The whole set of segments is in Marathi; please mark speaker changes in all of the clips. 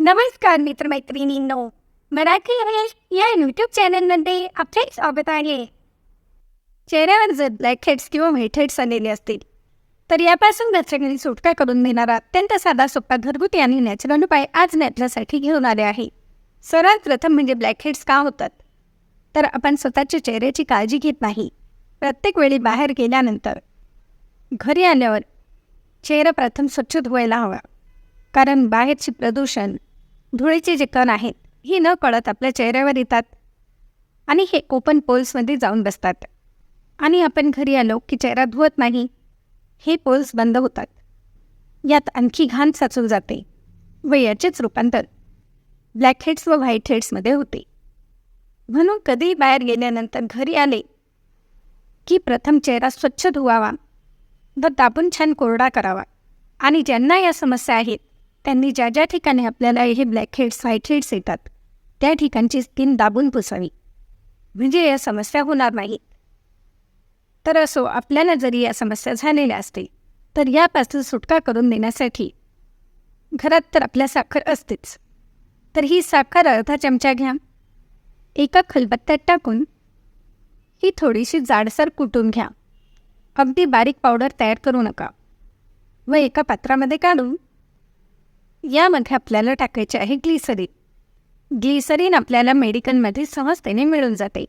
Speaker 1: नमस्कार मित्रमैत्रिणींनो मराठी इंग्लिश या यूट्यूब चॅनलमध्ये आपले स्वागत आहे. चेहऱ्यावर जर ब्लॅक हेड्स किंवा व्हाईट हेड्स आलेले असतील तर यापासून घरच्याघरी सुटका करून देणारा अत्यंत साधा सोपा घरगुती आणि नॅचरल उपाय आज मी आपल्यासाठी घेऊन आले आहे. सर्वात प्रथम म्हणजे ब्लॅकहेड्स का होतात? तर आपण स्वतःच्या चेहऱ्याची काळजी घेत नाही. प्रत्येक वेळी बाहेर गेल्यानंतर घरी आल्यावर चेहरा प्रथम स्वच्छ धुवायला हवा. कारण बाहेरचे प्रदूषण धुळीचे जे कण आहेत हे न कळत आपल्या चेहऱ्यावर येतात आणि हे ओपन पोल्समध्ये जाऊन बसतात. आणि आपण घरी आलो की चेहरा धुवत नाही हे पोल्स बंद होतात. यात आणखी घाण साचून जाते व याचेच रूपांतर ब्लॅक हेड्स व व्हाईट हेड्समध्ये होते. म्हणून कधी बाहेर गेल्यानंतर घरी आले की प्रथम चेहरा स्वच्छ धुवावा व दाबून छान कोरडा करावा. आणि ज्यांना या समस्या आहेत त्यांनी ज्या ज्या ठिकाणी आपल्याला हे ब्लॅक हेड्स व्हाईट हेड्स येतात त्या ठिकाणची स्किन दाबून पुसावी. म्हणजे या समस्या होणार नाहीत. तर असो आपल्याला जरी या समस्या झालेल्या असतील तर यापासून सुटका करून देण्यासाठी घरात तर आपल्या साखर असतेच. तर ही साखर अर्धा चमचा घ्या. एका खलबत्त्यात टाकून ही थोडीशी जाडसर कुटून घ्या. अगदी बारीक पावडर तयार करू नका. व एका पात्रामध्ये काढून यामध्ये आपल्याला टाकायचे आहे ग्लिसरीन. ग्लिसरीन आपल्याला मेडिकलमध्ये सहजतेने मिळून जाते.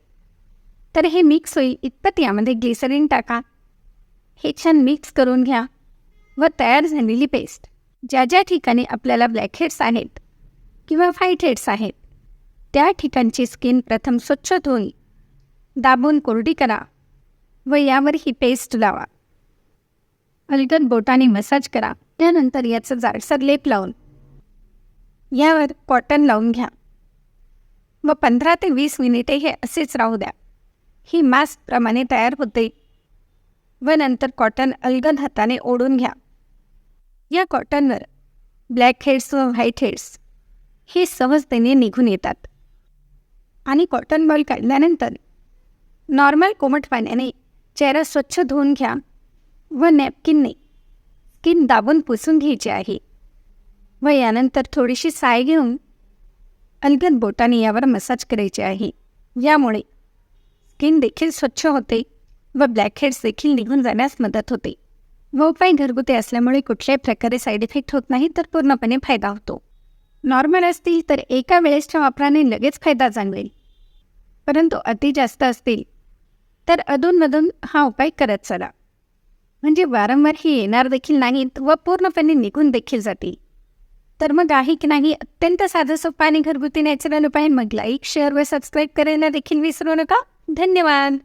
Speaker 1: तर हे मिक्स होईल इतपत यामध्ये ग्लिसरीन टाका. हे छान मिक्स करून घ्या व तयार झालेली पेस्ट. ज्या ज्या ठिकाणी आपल्याला ब्लॅकहेड्स आहेत किंवा व्हाईट हेड्स आहेत. त्या ठिकाणची स्किन प्रथम स्वच्छ धुवून दाबून कोरडी करा व यावर ही पेस्ट लावा. अलगद बोटाने मसाज करा त्यानंतर याचं जाडसर लेप लावून. यावर कॉटन लावून घ्या. व पंधरा ते वीस मिनिटे हे असेच राहू द्या. ही मास्कप्रमाणे तयार होते. व नंतर कॉटन अलगद हाताने ओढून घ्या. या कॉटनवर ब्लॅक हेड्स व व्हाईट हेड्स हे सहजतेने निघून येतात. आणि कॉटन बॉल काढल्यानंतर नॉर्मल कोमट पाण्याने चेहरा स्वच्छ धुवून घ्या व नॅपकिनने स्किन दाबून पुसून घ्यायची आहे. व यानंतर थोडीशी साय घेऊन अलगद बोटाने यावर मसाज करायचे आहे. यामुळे स्किन देखील स्वच्छ होते व ब्लॅकहेड्स देखील निघून जाण्यास मदत होते. व उपाय घरगुती असल्यामुळे कुठल्याही प्रकारे साईड इफेक्ट होत नाही तर पूर्णपणे फायदा होतो. नॉर्मल असतील तर एका वेळेसच्या वापराने लगेच फायदा जाणवेल. परंतु अति जास्त असतील तर अधूनमधून हा उपाय करत चला. म्हणजे वारंवार ही येणार देखील नाहीत व पूर्णपणे निघून देखील जातील. तर मग आहे की नाही अत्यंत साधं सोपा आणि घरगुती नॅचरल उपाय. मग लाईक शेअर व सबस्क्राईब करायला देखील विसरू नका. धन्यवाद.